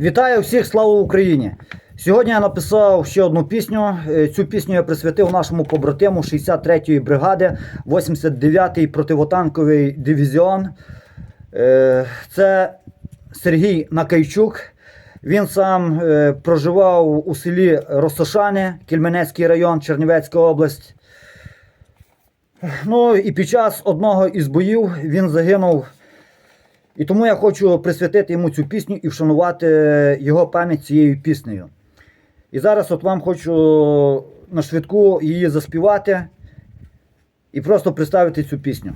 Вітаю всіх, слава Україні! Сьогодні я написав ще одну пісню. Е, Цю пісню я присвятив нашому побратиму 63-ї бригади, 89-й противотанковий дивізіон. Е, Це Сергій Накайчук. Він сам е, проживав у селі Росошани, Кільменецький район, Чернівецька область. Ну і під час одного із боїв він загинув. І тому я хочу присвятити йому цю пісню і вшанувати його пам'ять цією піснею. І зараз от вам хочу на швидку її заспівати і просто представити цю пісню.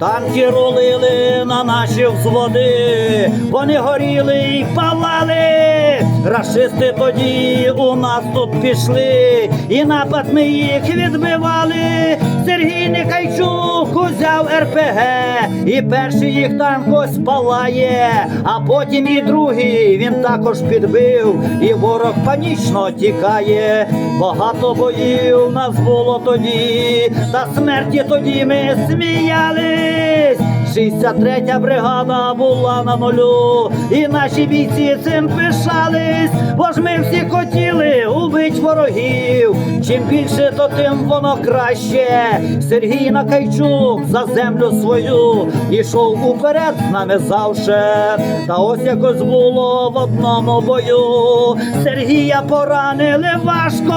Танки рулили на наші взводи, вони горіли й палали. Рашисти тоді у нас тут пішли, і напад ми їх відбивали. Сергій Никайчук узяв РПГ, і перший їх танк ось палає, а потім і другий він також підбив, і ворог панічно тікає. Багато боїв нас було тоді, та смерті тоді ми сміялись. 63-я бригада була на нулю, і наші бійці цим пишались, бо ж ми всі хотіли убить ворогів. Чим більше, то тим воно краще. Сергій Накайчук за землю свою ішов уперед з нами завше. Та ось якось було в одному бою. Сергія поранили важко.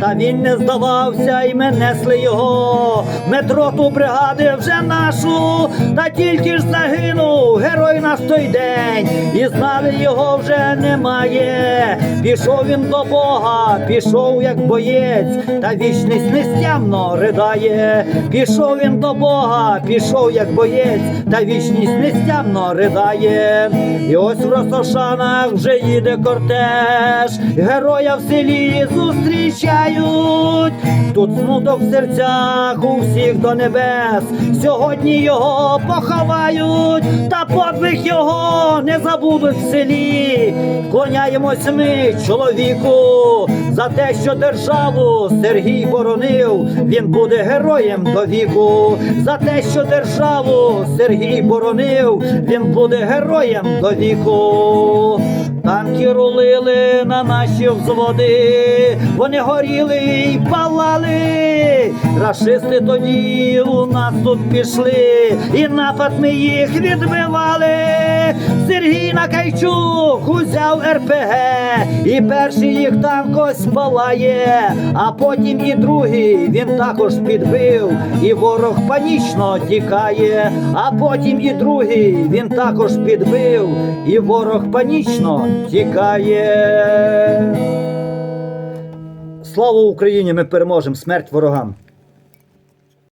Та він не здавався, і ми несли його. Метро ту бригади вже нашу, та тільки ж загинув герой наш той день, і знали його вже немає. Пішов він до Бога, пішов як боєць, та вічність нестямно ридає. Пішов він до Бога, пішов як боєць, та вічність нестямно ридає. І ось в Росошанах вже їде кортеж, героя в селі зустрічають. Тут смуток в серцях у всіх до небес. Сьогодні його поховають, та подвиг його не забудуть в селі. Вклоняємось ми чоловіку за те, що державу Сергій боронив. Він буде героєм до віку. За те, що державу Сергій боронив, він буде героєм до віку. Танки рулили на наші взводи, вони горіли й палали. Рашисти тоді у нас тут пішли, і напад ми їх відбивали. Сергій Накайчук узяв РПГ, і перший їх танк ось палає, а потім і другий він також підбив, і ворог панічно тікає, а потім і другий він також підбив, і ворог панічно тікає. Слава Україні! Ми переможемо! Смерть ворогам!